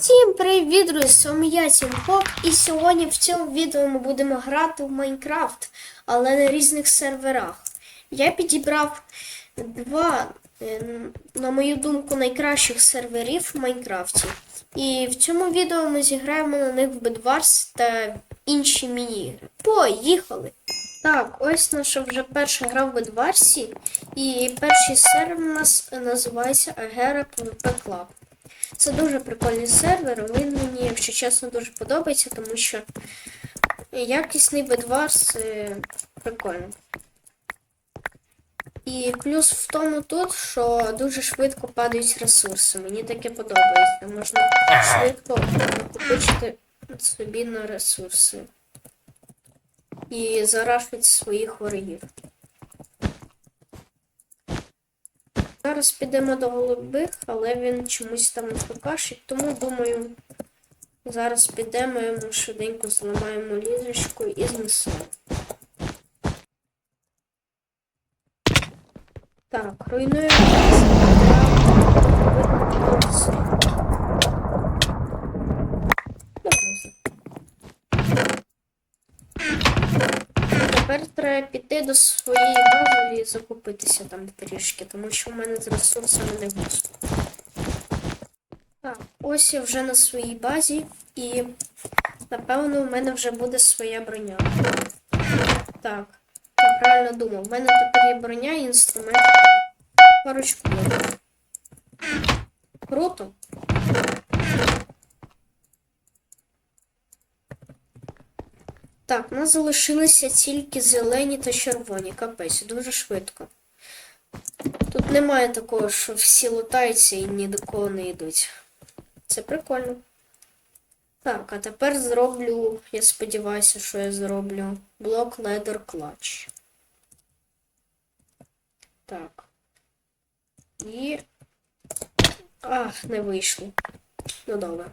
Всім привіт, друзі! З вами я Тімпоп, і сьогодні в цьому відео ми будемо грати в Майнкрафт, але на різних серверах. Я підібрав два, е, на мою думку, найкращих серверів в Майнкрафті. І в цьому відео ми зіграємо на них в Bedwars та інші міні-ігри. Поїхали! Так, ось наша вже перша гра в Bedwarsі, і перший сервер у нас називається Agera PvP Club. Це дуже прикольний сервер. Він мені, якщо чесно, дуже подобається, тому що якісний бедварс е, прикольно. І плюс в тому тут, що дуже швидко падають ресурси. Мені таке подобається. Можна швидко накопичити собі на ресурси. І зарафити своїх ворогів. Зараз підемо до голубих, але він чомусь там не покашить, тому думаю, зараз підемо йому швиденько зламаємо ліжечку і знесемо. Так, руйнуємо. Піти до своєї бази і закупитися там трішки, тому що в мене з ресурсами не густо. Так, ось я вже на своїй базі, і напевно у мене вже буде своя броня. Так, я правильно думав, в мене тепер є броня і інструмент. Парочку. Круто. Так, у нас залишилися тільки зелені та червоні. Капець, дуже швидко. Тут немає такого, що всі лутаються і ні до кого не йдуть. Це прикольно. Так, а тепер зроблю, я сподіваюся, що я зроблю блок Leather Clutch. Так. І. Ах, не вийшло. Ну добре.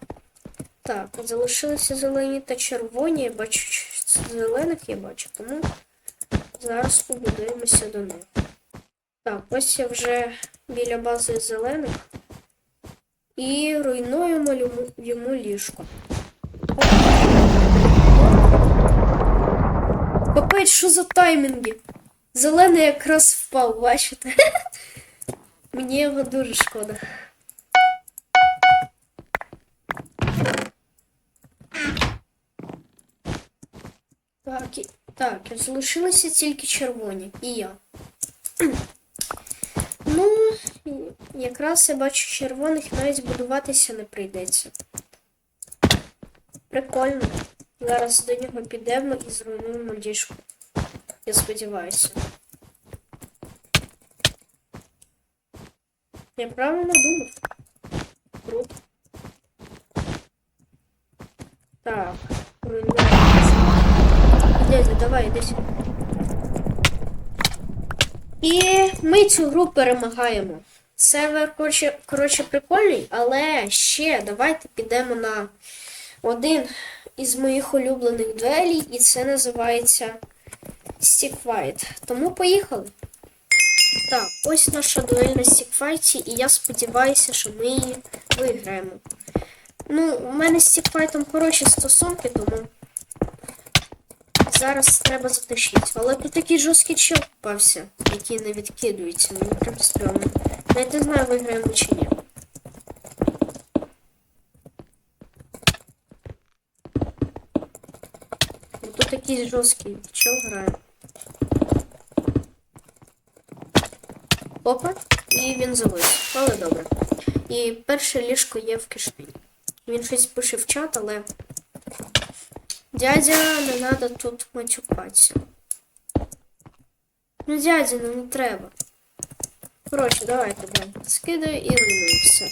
Так, залишилися зелені та червоні. Я бачу, зелених я бачу, тому зараз побудуємося до них. Так, ось я вже біля бази зелених. І руйнуємо йому, ліжко. Капець, що за таймінги? Зелений якраз впав, бачите? Мені його дуже шкода. Так, і- так, залишилися тільки червоні. І я. Ну, якраз я бачу червоних навіть будуватися не прийдеться. Прикольно. Зараз до нього підемо і зруйнуємо діжку. Я сподіваюся. Я правильно думав? Круто. Так, руйнуємо. Дядя, давай, іди. І ми цю гру перемагаємо. Сервер, коротше, коротше, прикольний, але ще давайте підемо на один із моїх улюблених дуелей, і це називається Stickfight. Тому поїхали. Так, ось наша дуель на Stickfight, і я сподіваюся, що ми її виграємо. Ну, у мене з Stickfight хороші стосунки, тому зараз треба затишити. Але тут такий жорсткий чел попався, який не відкидується. Мені прям стрьомно. Навіть не знаю, виграємо чи ні. Ну, Тут такий жорсткий чел грає. Опа, і він завис. Але добре. І перше ліжко є в кишені. Він щось пише в чат, але. Дядя, не треба тут матюкатися. Ну, дядя, ну не треба. Коротше, давай. Скидаю і руйную все.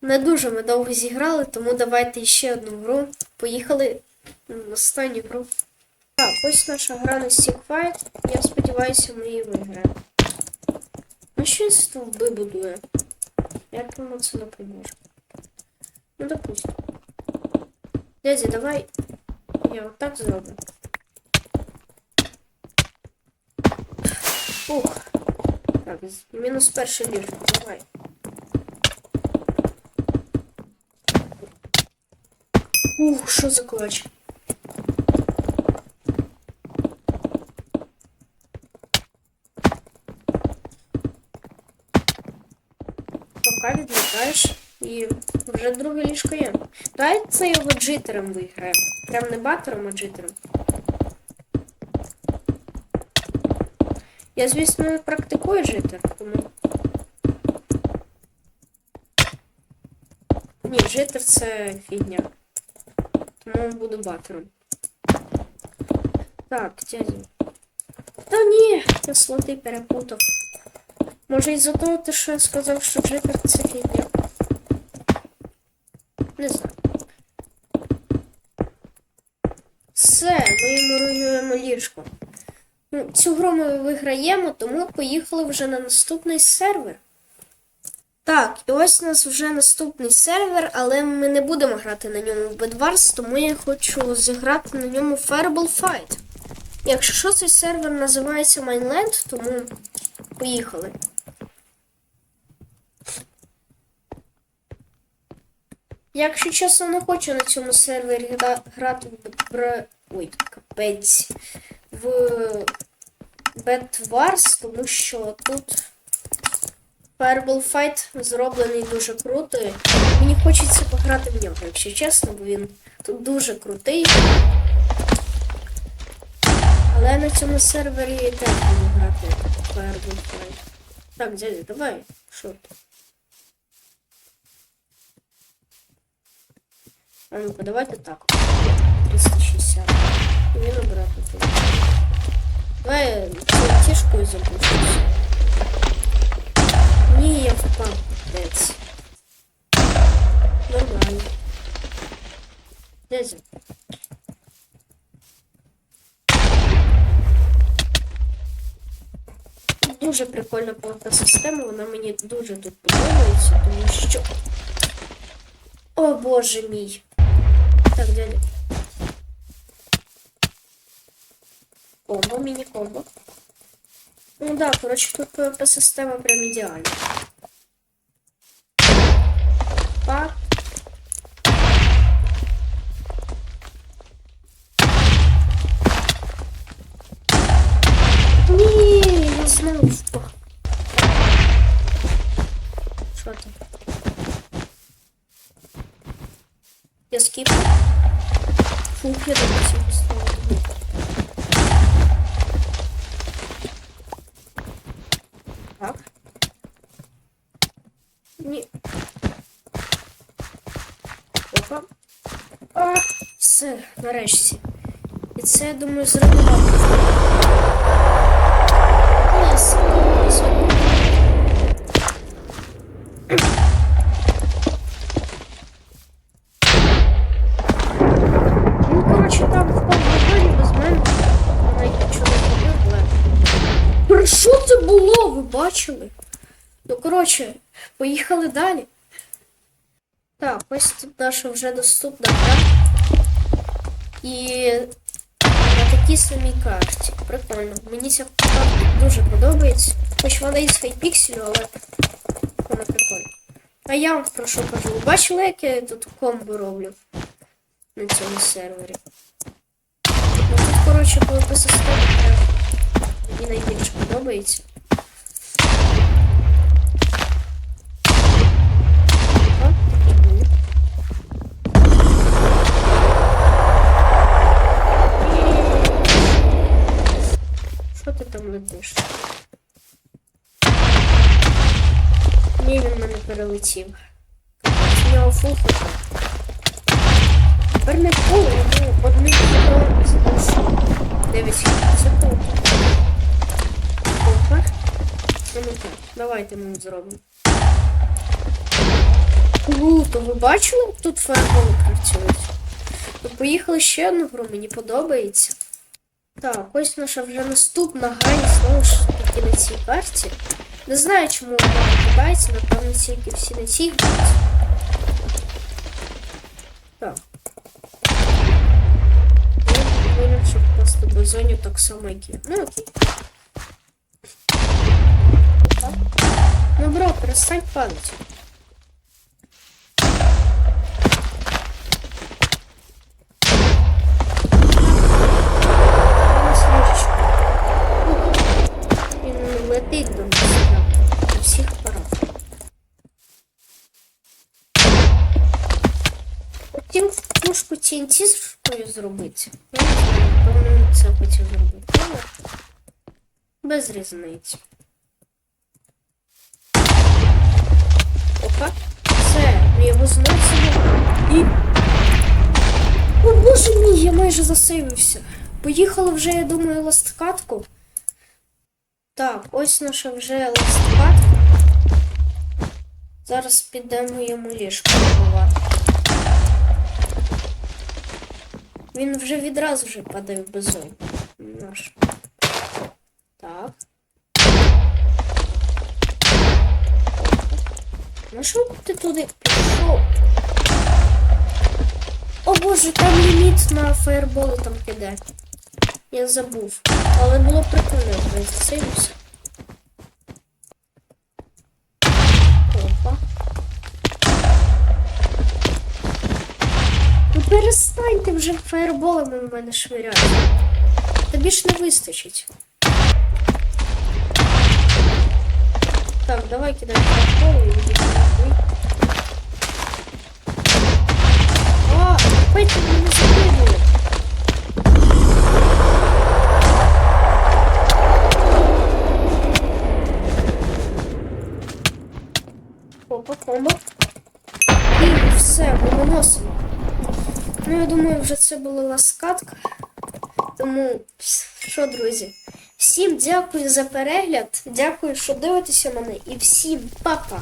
Не дуже ми довго зіграли, тому давайте ще одну гру. Поїхали на останню гру. Так, ось наша гра на Stickfight. Я сподіваюся, ми її виграємо. Ну що він стовби будує? Як йому це допоможе? Ну, допустим. Дядя, давай я вот так зроблю. Ух. Так, з- мінус перше ліжко, давай. Ух, що за клач? Поки відлітаєш і Вже друге ліжко є. Давай це його джитером виграємо. Прям не батером, а джитером. Я, звісно, не практикую джитер, тому. Ні, джитер це фігня. Тому буду батером. Так, дядя. Та ні, я слоти перепутав. Може із-за того, що я сказав, що джитер це фігня. Не знаю. Все, ми муруємо ліжко. Ну, цю гру ми виграємо, тому поїхали вже на наступний сервер. Так, і ось у нас вже наступний сервер, але ми не будемо грати на ньому в Bedwars, тому я хочу зіграти на ньому Fireball Fight. Якщо що, цей сервер називається Mainland, тому поїхали. Якщо чесно, не хочу на цьому сервері грати в. Ой, капець. В Bedwars, тому що тут Fireball Fight зроблений дуже круто. Мені хочеться пограти в нього, якщо чесно, бо він тут дуже крутий. Але на цьому сервері я теж буду грати в Fireball Fight. Так, дядя, давай. Що ти? А ну-ка, давайте так. 360. І він обратно тут. Давай цю тішкою запустимося. Ні, я впав, капець. Нормально. Дядя. Дуже прикольна плата система, вона мені дуже тут подобається, тому що. О боже мій. Так, дядя. Комбо, мини-комбо. Ну да, короче, тут PvP система прям ідеальна. Пак. Ні, я знову впав. Що там? Я скіпну. Я поставила. Так. Ні. Опа. А, все, нарешті. І це, я думаю, зробила. Ні, сьогодні, сьогодні. Ну, коротше, там впав вогонь без мене. Навіть нічого не зробив, але. Про Що це було? Ви бачили? Ну, коротше, поїхали далі. Так, ось тут наша вже доступна гра. І на такій самій карті. Прикольно. Мені ця карта дуже подобається. Хоч вона із хайпікселю, але вона прикольна. А я вам про що кажу. Бачили, як я тут комбо роблю на цьому сервері? Ну тут, коротше, PvP система прям мені найбільше подобається. Перелетів. У нього фул хп. Тепер не фул, йому одним хітом залишив. 9 хітів. Це. Ну ну так, давайте ми зробимо. Круто, ви бачили, тут фаерболи працюють? Ну, поїхали ще одну гру, мені подобається. Так, ось наша вже наступна гра, і знову ж таки на цій карті. Не знаю, чому вона подобається, напевно, тільки всі на цій грають. Так. Я думаю, що просто базоню так само, як і. Ну окей. Так. Ну, бро, перестань падати. TNT зробити. Я не знаю, певно, він це хотів зробити. Без різниці. Опа. Все, ми його зносимо. І. О, боже мій, я майже засейвився. Поїхали вже, я думаю, ласткатку. Так, ось наша вже ласткатка. Зараз підемо йому ліжко побувати. Він вже відразу вже падає в безодню. Наш. Так. Ну що ти туди пішов? О боже, там ліміт на фаєрболи там піде. Я забув. Але було прикольно, я засейвився. перестаньте вже фаєрболами в мене швиряти. Тобі ж не вистачить. Так, давай кидай фаєрболи і йди нахуй. А, опять ты меня закидывает. Це була ласкатка. Тому, що, друзі, всім дякую за перегляд. Дякую, що дивитеся мене. І всім па-па!